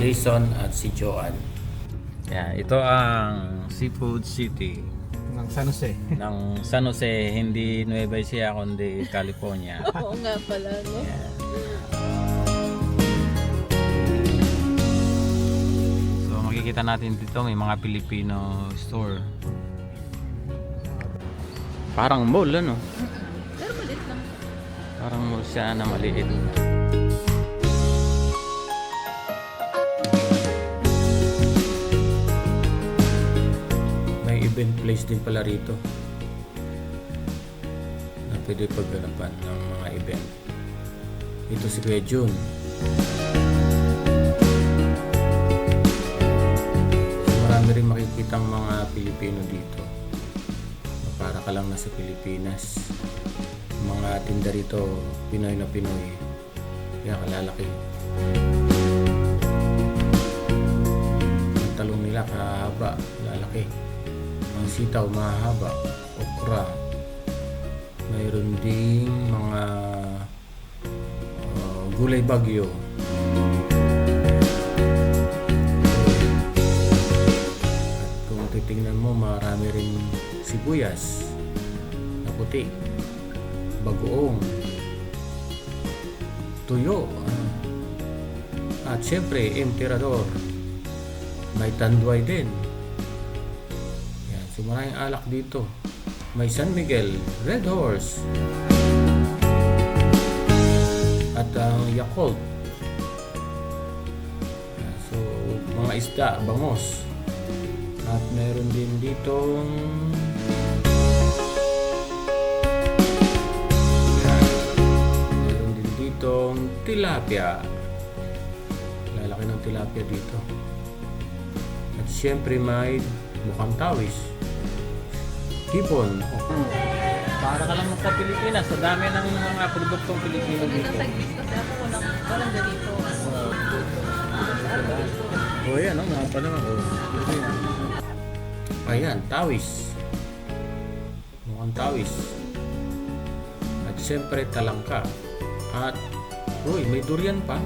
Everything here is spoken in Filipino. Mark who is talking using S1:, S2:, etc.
S1: Jason at si Joanne.
S2: Yeah, ito ang Seafood City
S3: ng San Jose.
S2: ng San Jose, hindi Nueva Ecija kundi California.
S4: Oo nga pala, no?
S2: Yeah. So makikita natin dito may mga Filipino store. Parang mall ano?
S4: Pero malit lang.
S2: Parang mall siya na maliit.
S1: May event place din pala rito na pwede pagganapan ng mga event. Ito si Kuya Jun. So, marami rin makikitang mga Pilipino dito. Para ka lang nasa Pilipinas. Mga tinda rito, Pinoy na Pinoy. Kaya kalalaki. Ang talong nila kahaba, lalaki. Ang sitaw mahaba, okra. Mayroon ding mga uh, gulay bagyo. At kung titingnan mo, marami rin sibuyas na puti, bagoong, tuyo, at syempre, emperador. May tanduay din. So maraming alak dito. May San Miguel, Red Horse. At ang Yakult. Yan, so, mga isda, bangos. At meron din ditong. Meron din ditong tilapia. Lalaki ng tilapia dito. At syempre may mukhang tawis. Hipon. Oh.
S2: Para ka lang sa Pilipinas, sa dami ng mga produktong Pilipino dito.
S4: nasa gis kasi ako walang walang ganito.
S2: Oh, yan, no? mga pa naman. Oh.
S1: Ayan, tawis. Mukhang tawis. At syempre talangka. At, uy, may durian pa.